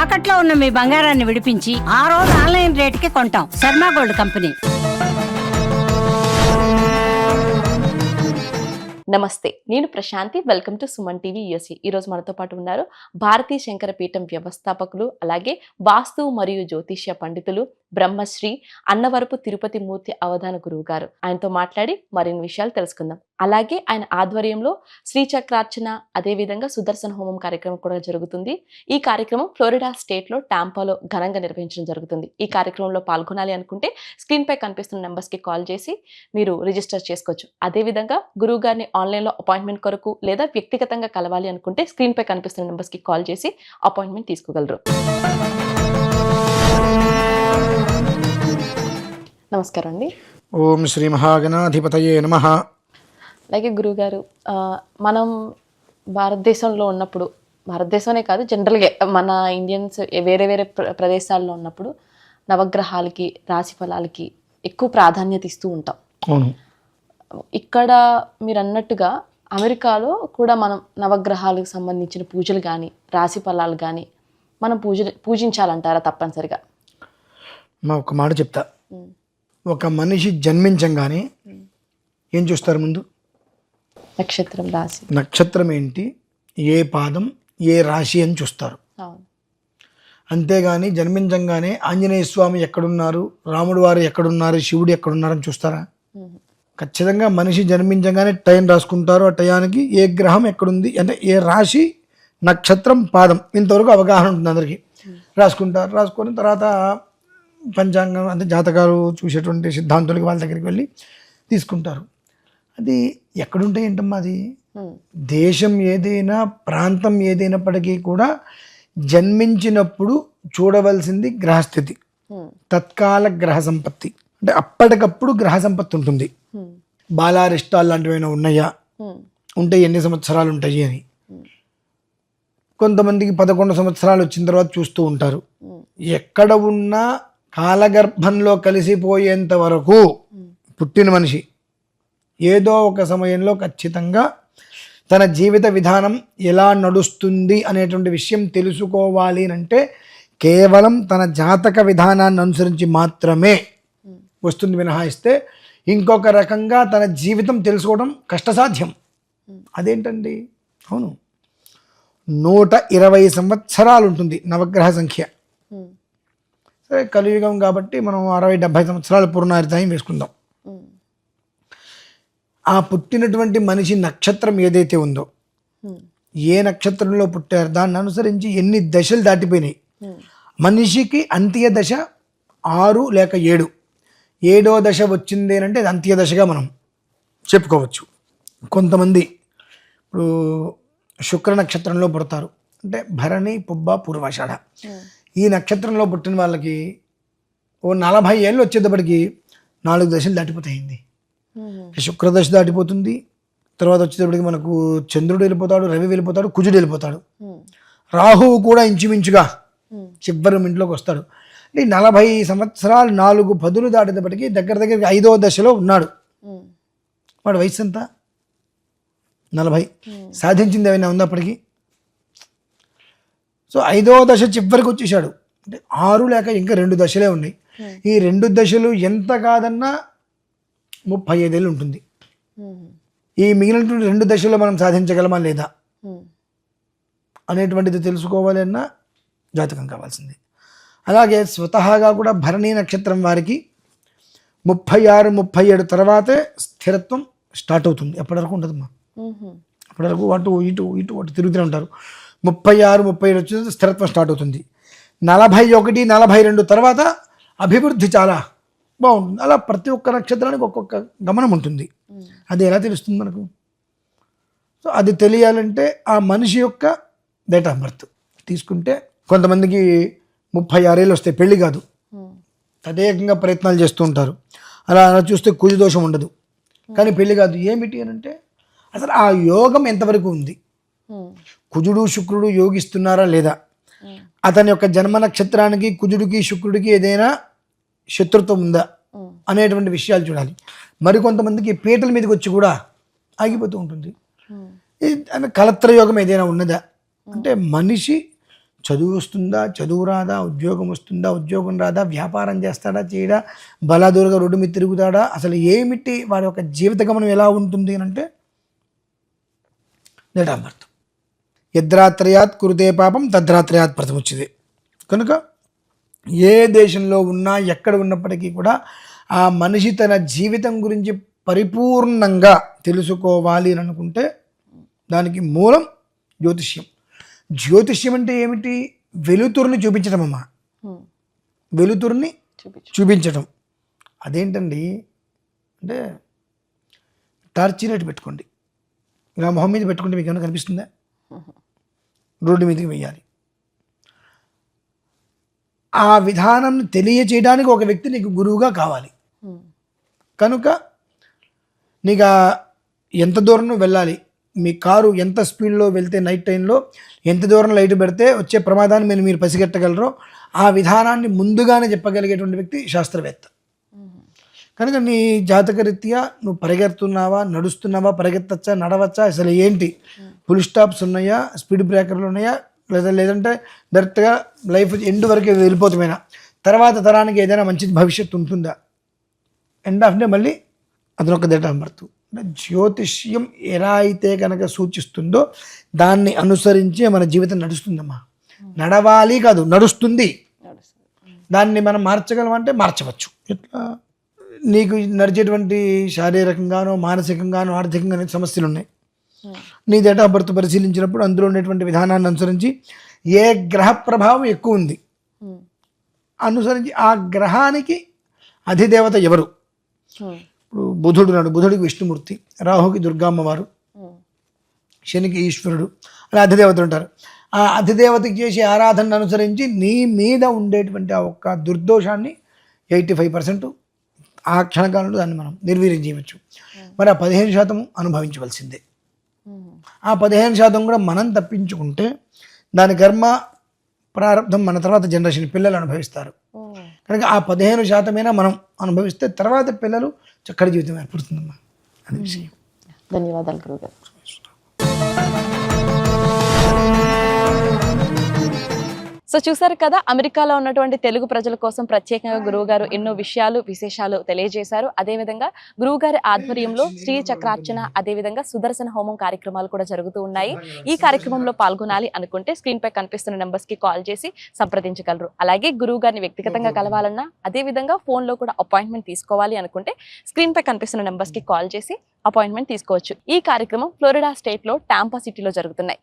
తాకట్లో ఉన్న మీ బంగారాన్ని విడిపించి ఆ రోజు ఆన్లైన్ రేటుకి కొంటాం. Sharma gold company. నమస్తే నేను Prashanti. Welcome to Suman TV USA. ఈరోజు మనతో పాటు ఉన్నారు భారతీ శంకర పీఠం వ్యవస్థాపకులు అలాగే వాస్తు మరియు జ్యోతిష్య పండితులు బ్రహ్మశ్రీ అన్నవరపు తిరుపతి మూర్తి అవధాన గురువు గారు ఆయనతో మాట్లాడి మరిన్ని విషయాలు తెలుసుకుందాం. అలాగే ఆయన ఆధ్వర్యంలో శ్రీచక్రార్చన అదేవిధంగా సుదర్శన హోమం కార్యక్రమం కూడా జరుగుతుంది. ఈ కార్యక్రమం ఫ్లోరిడా స్టేట్లో టాంపాలో ఘనంగా నిర్వహించడం జరుగుతుంది. ఈ కార్యక్రమంలో పాల్గొనాలి అనుకుంటే స్క్రీన్పై కనిపిస్తున్న నెంబర్స్కి కాల్ చేసి మీరు రిజిస్టర్ చేసుకోవచ్చు. అదేవిధంగా గురువు గారిని ఆన్లైన్లో అపాయింట్మెంట్ కొరకు లేదా వ్యక్తిగతంగా కలవాలి అనుకుంటే స్క్రీన్పై కనిపిస్తున్న నెంబర్స్కి కాల్ చేసి అపాయింట్మెంట్ తీసుకోగలరు. నమస్కారం అండి ఓం శ్రీ మహాగణాధిపతయే నమ. అలాగే గురువుగారు ఆ, మనం భారతదేశంలో ఉన్నప్పుడు భారతదేశంనే కాదు జనరల్గా మన ఇండియన్స్ వేరే వేరే ప్ర- ప్రదేశాల్లో ఉన్నప్పుడు నవగ్రహాలకి రాశి ఫలాలకి ఎక్కువ ప్రాధాన్యత ఇస్తూ ఉంటాం. ఇక్కడ మీరు అన్నట్టుగా అమెరికాలో కూడా మనం నవగ్రహాలకు సంబంధించిన పూజలు కానీ రాశి ఫలాలు కానీ మనం పూజ పూజించాలంటారా తప్పనిసరిగా? మా ఒక మాట చెప్తా. ఒక మనిషి జన్మించంగానే ఏం చూస్తారు ముందు? నక్షత్రం రాశి. నక్షత్రం ఏంటి? ఏ పాదం ఏ రాశి అని చూస్తారు. అంతేగాని జన్మించంగానే ఆంజనేయ స్వామి ఎక్కడున్నారు రాముడు వారు ఎక్కడున్నారు శివుడు ఎక్కడున్నారని చూస్తారా? ఖచ్చితంగా మనిషి జన్మించగానే టైం రాసుకుంటారు. ఆ టయానికి ఏ గ్రహం ఎక్కడుంది అంటే ఏ రాశి నక్షత్రం పాదం ఇంతవరకు అవగాహన ఉంటుంది అందరికీ. రాసుకుంటారు. రాసుకొని తర్వాత పంచాంగం అంటే జాతకాలు చూసేటువంటి సిద్ధాంతులకి వాళ్ళ దగ్గరికి వెళ్ళి తీసుకుంటారు. అది ఎక్కడుంటే ఏంటమ్మా అది? దేశం ఏదైనా ప్రాంతం ఏదైనప్పటికీ కూడా జన్మించినప్పుడు చూడవలసింది గ్రహస్థితి. తత్కాల గ్రహ సంపత్తి. అంటే అప్పటికప్పుడు గ్రహ సంపత్తి ఉంటుంది. బాలారిష్టాలు లాంటివి ఏమైనా ఉన్నాయా ఉంటే ఎన్ని సంవత్సరాలు ఉంటాయి అని. కొంతమందికి పదకొండు సంవత్సరాలు వచ్చిన తర్వాత చూస్తూ ఉంటారు. ఎక్కడ ఉన్నా కాలగర్భంలో కలిసిపోయేంత వరకు పుట్టిన మనిషి ఏదో ఒక సమయంలో ఖచ్చితంగా తన జీవిత విధానం ఎలా నడుస్తుంది అనేటువంటి విషయం తెలుసుకోవాలి అని అంటే కేవలం తన జాతక విధానాన్ని అనుసరించి మాత్రమే వస్తుంది మినహాయిస్తే ఇంకొక రకంగా తన జీవితం తెలుసుకోవడం కష్టసాధ్యం. అదేంటండి? అవును. నూట ఇరవై సంవత్సరాలు ఉంటుంది నవగ్రహ సంఖ్య. కలియుగం కాబట్టి మనం అరవై డెబ్భై సంవత్సరాల పూర్ణారితాయం వేసుకుందాం. ఆ పుట్టినటువంటి మనిషి నక్షత్రం ఏదైతే ఉందో ఏ నక్షత్రంలో పుట్టారు? దాన్ని అనుసరించి ఎన్ని దశలు దాటిపోయినాయి? మనిషికి అంత్య దశ ఆరు లేక ఏడు. ఏడో దశ వచ్చింది అంటే అది అంత్య దశగా మనం చెప్పుకోవచ్చు. కొంతమంది ఇప్పుడు శుక్ర నక్షత్రంలో పుడతారు. అంటే భరణి పుబ్బ పూర్వాషాఢ. ఈ నక్షత్రంలో పుట్టిన వాళ్ళకి ఓ నలభై ఏళ్ళు వచ్చేటప్పటికి నాలుగు దశలు దాటిపోతాయింది శుక్రదశ దాటిపోతుంది. తర్వాత వచ్చేటప్పటికి మనకు చంద్రుడు వెళ్ళిపోతాడు రవి వెళ్ళిపోతాడు కుజుడు వెళ్ళిపోతాడు. రాహువు కూడా ఇంచుమించుగా చివరి ఇంట్లోకి వస్తాడు. ఈ నలభై సంవత్సరాలు నాలుగు పదులు దాటేటప్పటికి దగ్గర దగ్గరికి ఐదో దశలో ఉన్నాడు. వాడు వయసు ఎంత? నలభై. సాధించింది ఏమైనా ఉందా అప్పటికి? సో ఐదో దశ చివరికి వచ్చేసాడు అంటే ఆరు లేక ఇంకా రెండు దశలే ఉన్నాయి. ఈ రెండు దశలు ఎంత కాదన్నా ముప్పై ఐదేళ్ళు ఉంటుంది. ఈ మిగిలినటువంటి రెండు దశల్లో మనం సాధించగలమా లేదా? అనేటువంటిది తెలుసుకోవాలి అన్నా జాతకం కావాల్సింది. అలాగే స్వతహాగా కూడా భరణీ నక్షత్రం వారికి ముప్పై ఆరు ముప్పై ఏడు తర్వాతే స్థిరత్వం స్టార్ట్ అవుతుంది. ఎప్పటి వరకు ఉంటుందమ్మా? ఉమ్, అప్పటి వరకు అటు ఇటు ఇటు అటు తిరుగుతూనే ఉంటారు. ముప్పై ఆరు ముప్పై ఏడు వచ్చిన స్థిరత్వం స్టార్ట్ అవుతుంది. నలభై ఒకటి నలభై రెండు తర్వాత అభివృద్ధి చాలా బాగుంటుంది. అలా ప్రతి ఒక్క నక్షత్రానికి ఒక్కొక్క గమనం ఉంటుంది. అది ఎలా తెలుస్తుంది మనకు? సో అది తెలియాలంటే ఆ మనిషి యొక్క డేట్ ఆఫ్ బర్త్ తీసుకుంటే కొంతమందికి ముప్పై ఆరేళ్ళు వస్తాయి పెళ్ళి కాదు. తదేకంగా ప్రయత్నాలు చేస్తూ ఉంటారు. అలా అలా చూస్తే కుజు దోషం ఉండదు. కానీ పెళ్ళి కాదు. ఏమిటి అని అంటే అసలు ఆ యోగం ఎంతవరకు ఉంది? కుజుడు శుక్రుడు యోగిస్తున్నారా లేదా? అతని యొక్క జన్మ నక్షత్రానికి కుజుడికి శుక్రుడికి ఏదైనా శత్రుత్వం ఉందా అనేటువంటి విషయాలు చూడాలి. మరికొంతమందికి పీటల మీదకి వచ్చి కూడా ఆగిపోతూ ఉంటుంది. కలత్రయోగం ఇది ఏదైనా ఉన్నదా? అంటే మనిషి చదువు వస్తుందా చదువు రాదా ఉద్యోగం వస్తుందా ఉద్యోగం రాదా వ్యాపారం చేస్తాడా చేయడా బలాదూరుగా రోడ్డు మీద తిరుగుతాడా అసలు ఏమిటి వారి యొక్క జీవిత గమనం ఎలా ఉంటుంది అని అంటే డేట్ ఆఫ్ బర్త్ యద్రాత్రయాత్ కురుతే పాపం తద్రాత్రయాత్ ప్రథముచ్చిది. కనుక ఏ దేశంలో ఉన్నా ఎక్కడ ఉన్నప్పటికీ కూడా ఆ మనిషి తన జీవితం గురించి పరిపూర్ణంగా తెలుసుకోవాలి అని అనుకుంటే దానికి మూలం జ్యోతిష్యం. జ్యోతిష్యం అంటే ఏమిటి? వెలుతురుని చూపించడం అమ్మా. వెలుతురుని చూపించు చూపించడం అదేంటండి? అంటే టార్చ్ లైట్ పెట్టుకోండి. ఇలా మొహం మీద పెట్టుకుంటే మీకు ఏమైనా కనిపిస్తుందా? రోడ్డు మీదకి వెయ్యాలి. ఆ విధానం తెలియచేయడానికి ఒక వ్యక్తి నీకు గురువుగా కావాలి. కనుక నీకు ఎంత దూరం వెళ్ళాలి మీ కారు ఎంత స్పీడ్లో వెళ్తే నైట్ టైంలో ఎంత దూరం లైట్ పెడితే వచ్చే ప్రమాదాన్ని మీరు మీరు పసిగట్టగలరో ఆ విధానాన్ని ముందుగానే చెప్పగలిగేటువంటి వ్యక్తి శాస్త్రవేత్త. కనుక నీ జాతకరీత్యా నువ్వు పరిగెడుతున్నావా నడుస్తున్నావా పరిగెత్తచ్చా నడవచ్చా అసలు ఏంటి? ఫుల్ స్టాప్స్ ఉన్నాయా? స్పీడ్ బ్రేకర్లు ఉన్నాయా? లేదా లేదంటే డైరెక్ట్గా లైఫ్ ఎండ్ వరకు వెళ్ళిపోతామైనా? తర్వాత తరానికి ఏదైనా మంచి భవిష్యత్తు ఉంటుందా? ఎండ్ ఆఫ్ డే మళ్ళీ డేట్ ఆఫ్ బర్త్ అంటే జ్యోతిష్యం ఎలా అయితే కనుక సూచిస్తుందో దాన్ని అనుసరించి మన జీవితం నడుస్తుందమ్మా. నడవాలి కాదు నడుస్తుంది. నడుస్తుంది. దాన్ని మనం మార్చగలమంటే మార్చవచ్చు. ఎట్లా? నీకు నడిచేటువంటి శారీరకంగానో మానసికంగానో ఆర్థికంగానో సమస్యలు ఉన్నాయి ఉమ్, నీ డేట్ ఆఫ్ బర్త్ పరిశీలించినప్పుడు అందులో ఉండేటువంటి విధానాన్ని అనుసరించి ఏ గ్రహ ప్రభావం ఎక్కువ ఉంది? ఉమ్, అనుసరించి ఆ గ్రహానికి అధిదేవత ఎవరు? ఉమ్, ఇప్పుడు బుధుడు నాడు బుధుడికి విష్ణుమూర్తి రాహుకి దుర్గామ్మవారు శనికి ఈశ్వరుడు అలా అధిదేవతలు ఉంటారు. ఆ అధిదేవతకి చేసే ఆరాధనను అనుసరించి నీ మీద ఉండేటువంటి ఆ ఒక్క దుర్దోషాన్ని ఎయిటీ ఫైవ్ పర్సెంట్ ఆ క్షణకాలంలో దాన్ని మనం నిర్వీర్యం చేయవచ్చు. మరి ఆ పదిహేను శాతం అనుభవించవలసిందే. ఆ పదిహేను శాతం కూడా మనం తప్పించుకుంటే దాని కర్మ ప్రారంభం మన తర్వాత జనరేషన్ పిల్లలు అనుభవిస్తారు. కనుక ఆ పదిహేను శాతమైనా మనం అనుభవిస్తే తర్వాత పిల్లలు చక్కటి జీవితం ఏర్పడుతుందమ్మా. అది విషయం. ధన్యవాదాలు గురుగారు. సో చూసారు కదా అమెరికాలో ఉన్నటువంటి తెలుగు ప్రజల కోసం ప్రత్యేకంగా గురువు గారు ఎన్నో విషయాలు విశేషాలు తెలియజేశారు. అదేవిధంగా గురువు గారి ఆధ్వర్యంలో శ్రీ చక్రార్చన అదేవిధంగా సుదర్శన హోమం కార్యక్రమాలు కూడా జరుగుతూ ఉన్నాయి. ఈ కార్యక్రమంలో పాల్గొనాలి అనుకుంటే స్క్రీన్ పై కనిపిస్తున్న నెంబర్స్కి కాల్ చేసి సంప్రదించగలరు. అలాగే గురువు గారిని వ్యక్తిగతంగా కలవాలన్నా అదేవిధంగా ఫోన్లో కూడా అపాయింట్మెంట్ తీసుకోవాలి అనుకుంటే స్క్రీన్ పై కనిపిస్తున్న నెంబర్స్కి కాల్ చేసి అపాయింట్మెంట్ తీసుకోవచ్చు. ఈ కార్యక్రమం ఫ్లోరిడా స్టేట్లో టాంపా సిటీలో జరుగుతున్నాయి.